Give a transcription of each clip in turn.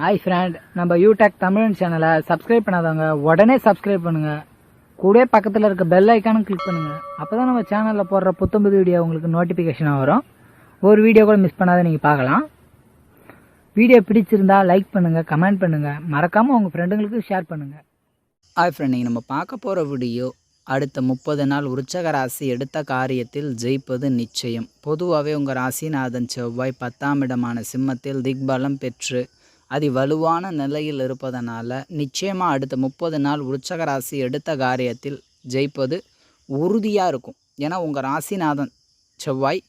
Hi friend நம்ம யூடெக் தமிழ் சேனலை subscribe பண்ணாதவங்க உடனே சப்ஸ்கிரைப் பண்ணுங்க. கூட பக்கத்தில் இருக்க பெல் ஐக்கானும் கிளிக் பண்ணுங்க. அப்பதான் நம்ம சேனலில் போடுற புத்தம்புது வீடியோ உங்களுக்கு நோட்டிஃபிகேஷனாக வரும். ஒரு வீடியோ கூட மிஸ் பண்ணாத நீங்கள் பார்க்கலாம். வீடியோ பிடிச்சிருந்தா லைக் பண்ணுங்க கமெண்ட் பண்ணுங்க. மறக்காம உங்க ஃப்ரெண்டுங்களுக்கு ஷேர் பண்ணுங்க. ஹாய் ஃப்ரெண்ட் நீங்கள் நம்ம பார்க்க போகிற வீடியோ அடுத்த முப்பது நாள் உற்சக ராசி எடுத்த காரியத்தில் ஜெயிப்பது நிச்சயம். பொதுவாகவே உங்கள் ராசிநாதன் செவ்வாய் பத்தாம் இடமான சிம்மத்தில் திக்பலம் பெற்று அதி வலுவான நிலையில் இருப்பதனால நிச்சயமாக அடுத்த முப்பது நாள் உற்சக ராசி எடுத்த காரியத்தில் ஜெயிப்பது உறுதியாக இருக்கும். ஏன்னா உங்கள் ராசிநாதன் செவ்வாய்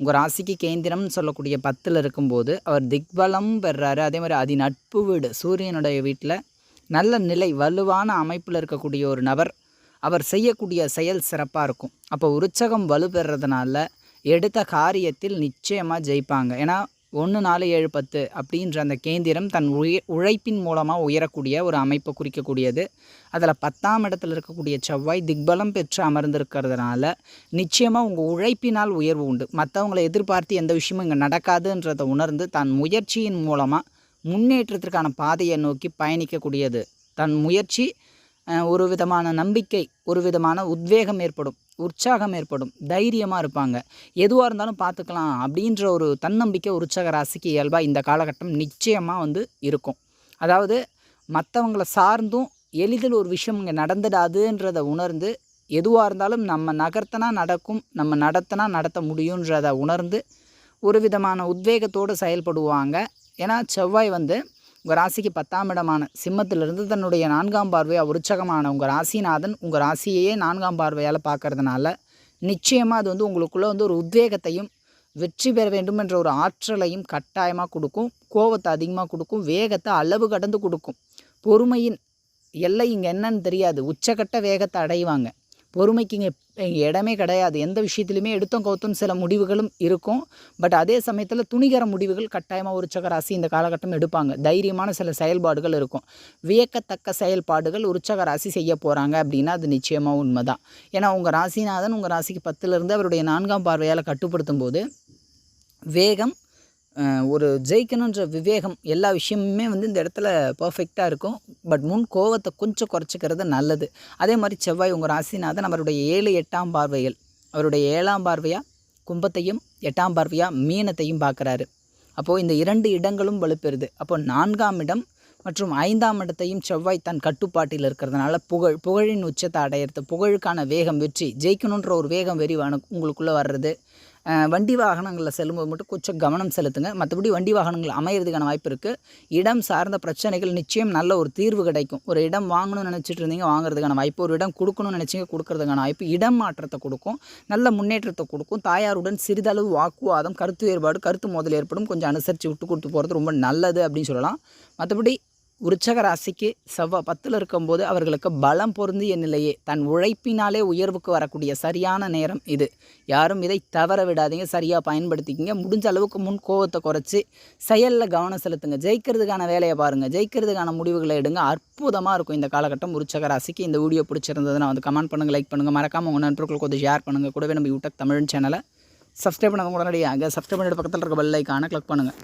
உங்கள் ராசிக்கு கேந்திரம்னு சொல்லக்கூடிய பத்தில் இருக்கும்போது அவர் திக்பலம் பெறாரு. அதே மாதிரி அதி நட்பு வீடு சூரியனுடைய வீட்டில் நல்ல நிலை வலுவான அமைப்பில் இருக்கக்கூடிய ஒரு நபர். அவர் செய்யக்கூடிய செயல் சிறப்பாக இருக்கும். அப்போ உற்சகம் வலு பெறதுனால எடுத்த காரியத்தில் நிச்சயமாக ஜெயிப்பாங்க. ஏன்னா ஒன்று நாலு ஏழு பத்து அப்படின்ற அந்த கேந்திரம் தன் உய உழைப்பின் மூலமாக உயரக்கூடிய ஒரு அமைப்பை குறிக்கக்கூடியது. அதில் பத்தாம் இடத்துல இருக்கக்கூடிய செவ்வாய் திக்பலம் பெற்று அமர்ந்திருக்கிறதுனால நிச்சயமாக உங்கள் உழைப்பினால் உயர்வு உண்டு. மற்றவங்களை எதிர்பார்த்து எந்த விஷயமும் இங்கே நடக்காதுன்றதை உணர்ந்து தன் முயற்சியின் மூலமாக முன்னேற்றத்திற்கான பாதையை நோக்கி பயணிக்கக்கூடியது. தன் முயற்சி ஒரு விதமான நம்பிக்கை ஒரு விதமான உத்வேகம் ஏற்படும் உற்சாகம் ஏற்படும் தைரியமாக இருப்பாங்க. எதுவாக இருந்தாலும் பார்த்துக்கலாம் அப்படின்ற ஒரு தன்னம்பிக்கை உற்சாக ராசிக்கு இயல்பாக இந்த காலகட்டம் நிச்சயமாக வந்து இருக்கும். அதாவது மற்றவங்கள சார்ந்தும் எளிதில் ஒரு விஷயம் இங்கே நடந்துடாதுன்றதை உணர்ந்து எதுவாக இருந்தாலும் நம்ம நகர்த்தனா நடக்கும் நம்ம நடத்தினா நடத்த முடியுன்றதை உணர்ந்து ஒரு விதமான உத்வேகத்தோடு செயல்படுவாங்க. ஏன்னா செவ்வாய் வந்து உங்கள் ராசிக்கு பத்தாம் இடமான சிம்மத்திலிருந்து தன்னுடைய நான்காம் பார்வையாக உற்சகமான உங்கள் ராசிநாதன் உங்கள் ராசியையே நான்காம் பார்வையால் பார்க்கறதுனால நிச்சயமாக அது வந்து உங்களுக்குள்ளே வந்து ஒரு உத்வேகத்தையும் வெற்றி பெற வேண்டும் என்ற ஒரு ஆற்றலையும் கட்டாயமாக கொடுக்கும். கோவத்தை அதிகமாக கொடுக்கும். வேகத்தை அளவு கடந்து கொடுக்கும். பொறுமையின் எல்லை இங்கே என்னன்னு தெரியாது. உச்சக்கட்ட வேகத்தை அடைவாங்க. பொறுமைக்கு இங்கே இங்கே இடமே கிடையாது. எந்த விஷயத்துலையுமே எடுத்தோம் கவுத்தும் சில முடிவுகளும் இருக்கும். பட் அதே சமயத்தில் துணிகர முடிவுகள் கட்டாயமாக ஒரு ராசி இந்த காலகட்டம் எடுப்பாங்க. தைரியமான சில செயல்பாடுகள் இருக்கும். வியக்கத்தக்க செயல்பாடுகள் உற்சக ராசி செய்ய போகிறாங்க அப்படின்னா அது நிச்சயமாக உண்மை தான் ஏன்னா உங்கள் ராசிநாதன் உங்கள் ராசிக்கு பத்துலேருந்து அவருடைய நான்காம் பார்வையால் கட்டுப்படுத்தும் போது வேகம் ஒரு ஜெயிக்கணுன்ற விவேகம் எல்லா விஷயமுமே வந்து இந்த இடத்துல பர்ஃபெக்டாக இருக்கும். பட் முன் கோவத்தை கொஞ்சம் குறைச்சிக்கிறது நல்லது. அதே மாதிரி செவ்வாய் உங்கள் ராசிநாதன் அவருடைய ஏழு எட்டாம் பார்வைகள் அவருடைய ஏழாம் பார்வையாக கும்பத்தையும் எட்டாம் பார்வையாக மீனத்தையும் பார்க்குறாரு. அப்போது இந்த இரண்டு இடங்களும் வலுப்பெறுது. அப்போ நான்காம் இடம் மற்றும் ஐந்தாம் இடத்தையும் செவ்வாய் தன் கட்டுப்பாட்டில் இருக்கிறதுனால புகழ் புகழின் உச்சத்தை அடையிறது புகழுக்கான வேகம் வெற்றி ஜெயிக்கணுன்ற ஒரு வேகம் வெறி உங்களுக்குள்ளே வர்றது. வண்டி வாகனங்களில் செல்லும்போது மட்டும் கொஞ்சம் கவனம் செலுத்துங்க. மற்றபடி வண்டி வாகனங்கள் அமையிறதுக்கான வாய்ப்பு இருக்குது இடம் சார்ந்த பிரச்சனைகள் நிச்சயம் நல்ல ஒரு தீர்வு கிடைக்கும். ஒரு இடம் வாங்கணும்னு நினச்சிட்டு இருந்தீங்க வாங்குறதுக்கான வாய்ப்பு. ஒரு இடம் கொடுக்கணும்னு நினச்சிங்க கொடுக்கறதுக்கான வாய்ப்பு. இடம் மாற்றத்தை கொடுக்கும். நல்ல முன்னேற்றத்தை கொடுக்கும். தாயாருடன் சிறிதளவு வாக்குவாதம் கருத்து வேறுபாடு கருத்து மோதல் ஏற்படும். கொஞ்சம் அனுசரித்து விட்டு கொடுத்து போகிறது ரொம்ப நல்லது அப்படின்னு சொல்லலாம். மற்றபடி விருச்சக ராசிக்கு செவ்வாய் பத்தில் இருக்கும்போது அவர்களுக்கு பலம் பொருந்திய நிலையே. தன் உழைப்பினாலே உயர்வுக்கு வரக்கூடிய சரியான நேரம் இது. யாரும் இதை தவற விடாதீங்க சரியாக பயன்படுத்திக்கிங்க. முடிஞ்ச அளவுக்கு முன் கோவத்தை குறைச்சி செயலில் கவனம் செலுத்துங்க. ஜெயிக்கிறதுக்கான வேலையை பாருங்கள் ஜெயிக்கிறதுக்கான முடிவுகளை எடுங்க. அற்புதமாக இருக்கும் இந்த காலகட்டம் விருச்சக ராசிக்கு இந்த வீடியோ பிடிச்சிருந்ததுன்னா வந்து கமெண்ட் பண்ணுங்கள் லைக் பண்ணுங்கள் மறக்காமல் உங்கள் நண்பர்களுக்கு கொஞ்சம் ஷேர் பண்ணுங்கள் கூடவே நம்ம யூடியூப் தமிழ் சேனலை சப்ஸ்கிரைப் பண்ணாதவங்க உடனடியாக சப்ஸ்கிரைப் பண்ணிட்டு பக்கத்தில் இருக்க பெல் ஐக்கானை கிளிக் பண்ணுங்கள்